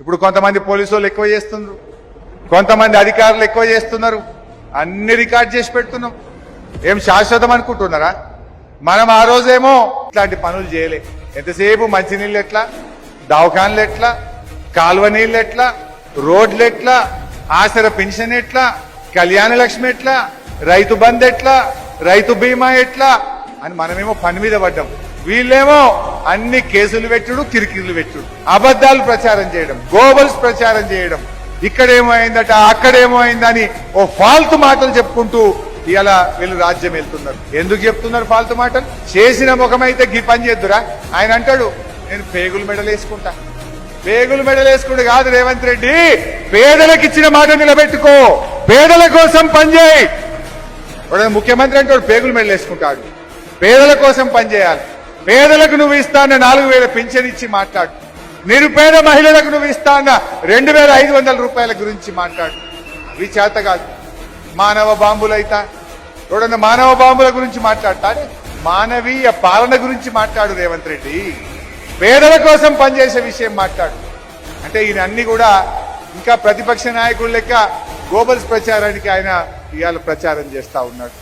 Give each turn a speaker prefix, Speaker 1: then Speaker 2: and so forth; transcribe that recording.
Speaker 1: ఇప్పుడు కొంతమంది పోలీసు వాళ్ళు ఎక్కువ చేస్తున్నారు కొంతమంది అధికారులు ఎక్కువ చేస్తున్నారు. అన్ని రికార్డ్ చేసి పెడుతున్నాం. ఏం శాశ్వతం అనుకుంటున్నారా? మనం ఆ రోజేమో ఇట్లాంటి పనులు చేయలే. ఎంతసేపు మంచినీళ్ళు ఎట్లా? దవాఖాన్లు ఎట్లా? కాలువ నీళ్ళు ఎట్లా? రోడ్లు ఎట్లా? ఆసర పెన్షన్ ఎట్లా? కళ్యాణ లక్ష్మి ఎట్లా? రైతు బంద్ ఎట్లా? రైతు బీమా ఎట్లా? అని మనమేమో పని మీద పడ్డాం. వీళ్ళేమో అన్ని కేసులు పెట్టుడు కిరికిరులు పెట్టుడు. అబద్ధాలు ప్రచారం చేయడం గోబల్స్ ప్రచారం చేయడం. ఇక్కడేమో అయిందట అక్కడేమో అయిందని ఓ ఫాల్తు మాటలు చెప్పుకుంటూ ఇలా వీళ్ళు రాజ్యం వెళ్తున్నారు. ఎందుకు చెప్తున్నారు ఫాల్తు మాటలు? చేసిన ముఖమైతే గీ పని చేద్దురా. ఆయన అంటాడు నేను పేగులు మెడలు వేసుకుంటా. పేగులు మెడలు కాదు రేవంత్ రెడ్డి. పేదలకు ఇచ్చిన మాట నిలబెట్టుకో. పేదల కోసం పనిచేయి ముఖ్యమంత్రి అంటే వాడు పేగులు మెడలు వేసుకుంటాడు. పేదల కోసం పనిచేయాలి పేదలకు నువ్వు ఇస్తాన్న నాలుగు వేల పింఛన్ ఇచ్చి మాట్లాడు. నిరుపేద మహిళలకు నువ్వు ఇస్తాన్న రెండు వేల ఐదు వందల రూపాయల గురించి మాట్లాడు. అవి చేత కాదు. మానవ బాంబులైతా. చూడండి మానవ బాంబుల గురించి మాట్లాడతాడే? మానవీయ పాలన గురించి మాట్లాడు రేవంత్ రెడ్డి. పేదల కోసం పనిచేసే విషయం మాట్లాడు. అంటే ఈయన అన్ని కూడా ఇంకా ప్రతిపక్ష నాయకుడు లెక్క గోబల్స్ ప్రచారానికి ఆయన ఇవాళ ప్రచారం చేస్తా ఉన్నాడు.